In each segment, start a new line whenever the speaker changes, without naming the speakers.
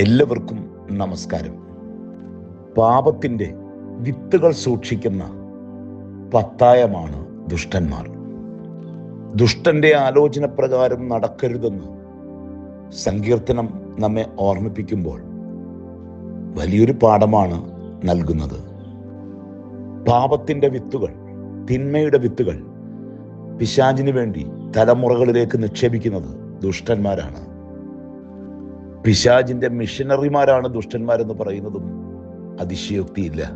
എല്ലാവർക്കും നമസ്കാരം. പാപത്തിന്റെ വിത്തുകൾ സൂക്ഷിക്കുന്ന പത്തായമാണ് ദുഷ്ടന്മാർ. ദുഷ്ടന്റെ ആലോചന പ്രകാരം നടക്കരുതെന്ന് സങ്കീർത്തനം നമ്മെ ഓർമ്മിപ്പിക്കുമ്പോൾ വലിയൊരു പാഠമാണ് നൽകുന്നത്. പാപത്തിന്റെ വിത്തുകൾ തിന്മയുടെ വിത്തുകൾ പിശാചിന് വേണ്ടി തലമുറകളിലേക്ക് നിക്ഷേപിക്കുന്നത് ദുഷ്ടന്മാരാണ്. പിശാജിന്റെ മിഷനറിമാരാണ് ദുഷ്ടന്മാരെന്ന് പറയുന്നതും അതിശയോക്തിയില്ല.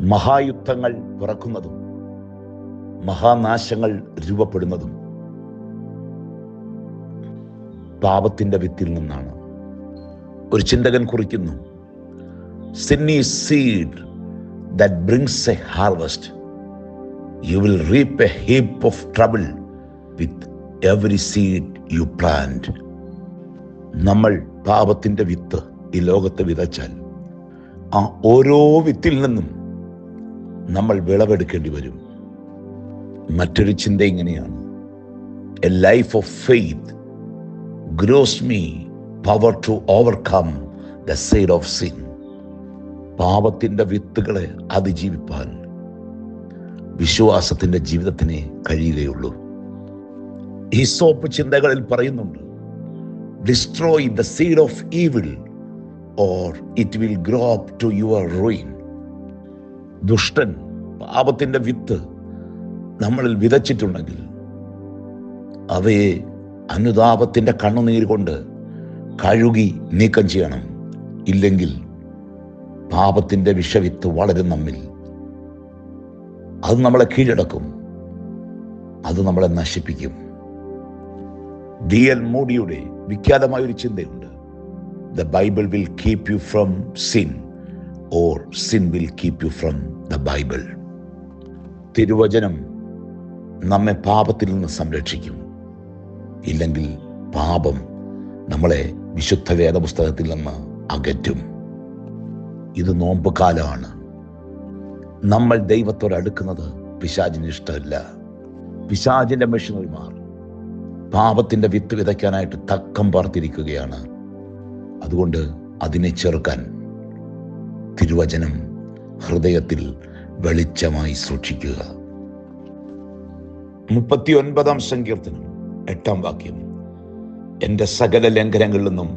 മഹായുദ്ധങ്ങൾ പിറക്കുന്നതും മഹാനാശങ്ങൾ രൂപപ്പെടുന്നതും പാപത്തിന്റെ വിത്തിൽ നിന്നാണ്. ഒരു ചിന്തകൻ കുറിക്കുന്നു sinny seed that brings a harvest you will reap a heap of trouble with every seed you plant നമ്മൾ പാപത്തിന്റെ വിത്ത് ഈ ലോകത്ത് വിതച്ചാൽ ആ ഓരോ വിത്തിൽ നിന്നും നമ്മൾ വിളവെടുക്കേണ്ടി വരും. മറ്റൊരു ചിന്ത ഇങ്ങനെയാണ്. A life of faith grows me power to overcome the side of sin പാപത്തിന്റെ വിത്തുകളെ അതിജീവിപ്പാൻ വിശ്വാസത്തിന്റെ ജീവിതത്തിനെ കഴിയുകയുള്ളൂ. ഈ സോപ്പ് ചിന്തകളിൽ പറയുന്നുണ്ട് destroy the seed of evil, or it will grow up to your ruin. ദുഷ്ടൻ പാപത്തിന്റെ വിത്ത് നമ്മളിൽ വിതച്ചിട്ടുണ്ടെങ്കിൽ അവയെ അനുതാപത്തിന്റെ കണ്ണുനീർ കൊണ്ട് കഴുകി നീക്കം ചെയ്യണം. ഇല്ലെങ്കിൽ പാപത്തിന്റെ വിഷവിത്ത് വളരും നമ്മിൽ. അത് നമ്മളെ കീഴടക്കും. അത് നമ്മളെ നശിപ്പിക്കും. ഡി എൽ മോഡിയുടെ വിഖ്യാതമായ ഒരു ചിന്തയുണ്ട്. The Bible will keep you from sin or sin will keep you from the Bible തിരുവചനം നമ്മെ പാപത്തിൽ നിന്ന് സംരക്ഷിക്കും. ഇല്ലെങ്കിൽ പാപം നമ്മളെ വിശുദ്ധ വേദപുസ്തകത്തിൽ നിന്ന് അകറ്റും. ഇത് നോമ്പ് കാലമാണ് നമ്മൾ ദൈവത്തോട് അടുക്കുന്നത് പിശാചിന് ഇഷ്ടമല്ല. പിശാചിന്റെ മെഷീനറിമാർ പാപത്തിന്റെ വിത്ത് വിതയ്ക്കാനായിട്ട് തക്കം പാർത്തിരിക്കുകയാണ്. അതുകൊണ്ട് അതിനെ ചെറുക്കാൻ തിരുവചനം ഹൃദയത്തിൽ വെളിച്ചമായി സൂക്ഷിക്കുക. മുപ്പത്തി ഒൻപതാം സങ്കീർത്തനം എട്ടാം വാക്യം. എന്റെ സകല ലംഘനങ്ങളിൽ നിന്നും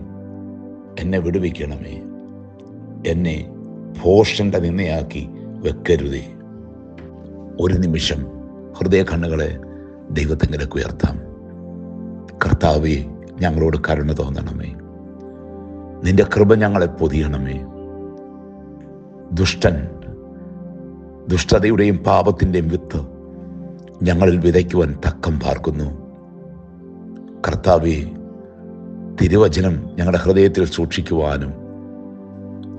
എന്നെ വിടുവിക്കണമേ. എന്നെ ഭോഷന്റെ നിന്നയാക്കി വെക്കരുതേ. ഒരു നിമിഷം ഹൃദയ കണ്ണുകളെ ദൈവത്തെങ്കിലേക്ക് ഉയർത്താം. കർത്താവെ ഞങ്ങളോട് കരുണ തോന്നണമേ. നിന്റെ കൃപ ഞങ്ങളെ പൊതിയണമേ. ദുഷ്ടൻ ദുഷ്ടതയുടെയും പാപത്തിന്റെയും വിത്ത് ഞങ്ങളിൽ വിതയ്ക്കുവാൻ തക്കം പാർക്കുന്നു. കർത്താവെ തിരുവചനം ഞങ്ങളുടെ ഹൃദയത്തിൽ സൂക്ഷിക്കുവാനും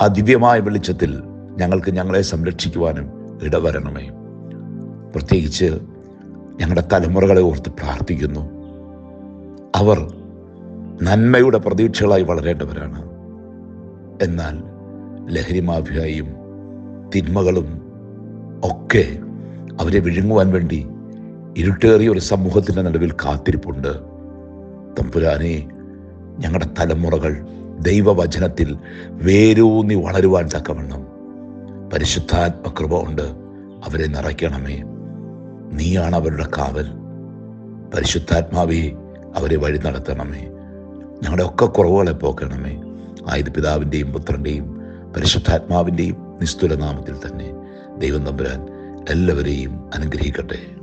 ആ ദിവ്യമായ വെളിച്ചത്തിൽ ഞങ്ങൾക്ക് ഞങ്ങളെ സംരക്ഷിക്കുവാനും ഇടവരണമേ. പ്രത്യേകിച്ച് ഞങ്ങളുടെ തലമുറകളെ ഓർത്ത് പ്രാർത്ഥിക്കുന്നു. അവർ നന്മയുടെ പ്രതീക്ഷകളായി വളരേണ്ടവരാണ്. എന്നാൽ ലഹരി മാഫിയായും തിന്മകളും ഒക്കെ അവരെ വിഴുങ്ങുവാൻ വേണ്ടി ഇരുട്ടേറിയ ഒരു സമൂഹത്തിന്റെ നടുവിൽ കാത്തിരിപ്പുണ്ട്. തമ്പുരാനെ ഞങ്ങളുടെ തലമുറകൾ ദൈവവചനത്തിൽ വേരൂന്നി വളരുവാൻ തക്കവണ്ണം പരിശുദ്ധാത്മകൃപ കൊണ്ട് അവരെ നിറയ്ക്കണമേ. നീയാണ് അവരുടെ കാവൽ. പരിശുദ്ധാത്മാവെ അവരെ വഴി നടത്തണമേ. ഞങ്ങളുടെ ഒക്കെ കുറവുകളെ പോക്കണമേ. ആയത് പിതാവിന്റെയും പുത്രന്റെയും പരിശുദ്ധാത്മാവിന്റെയും നിസ്തുല നാമത്തിൽ തന്നെ ദൈവം തമ്പുരാൻ എല്ലാവരെയും അനുഗ്രഹിക്കട്ടെ.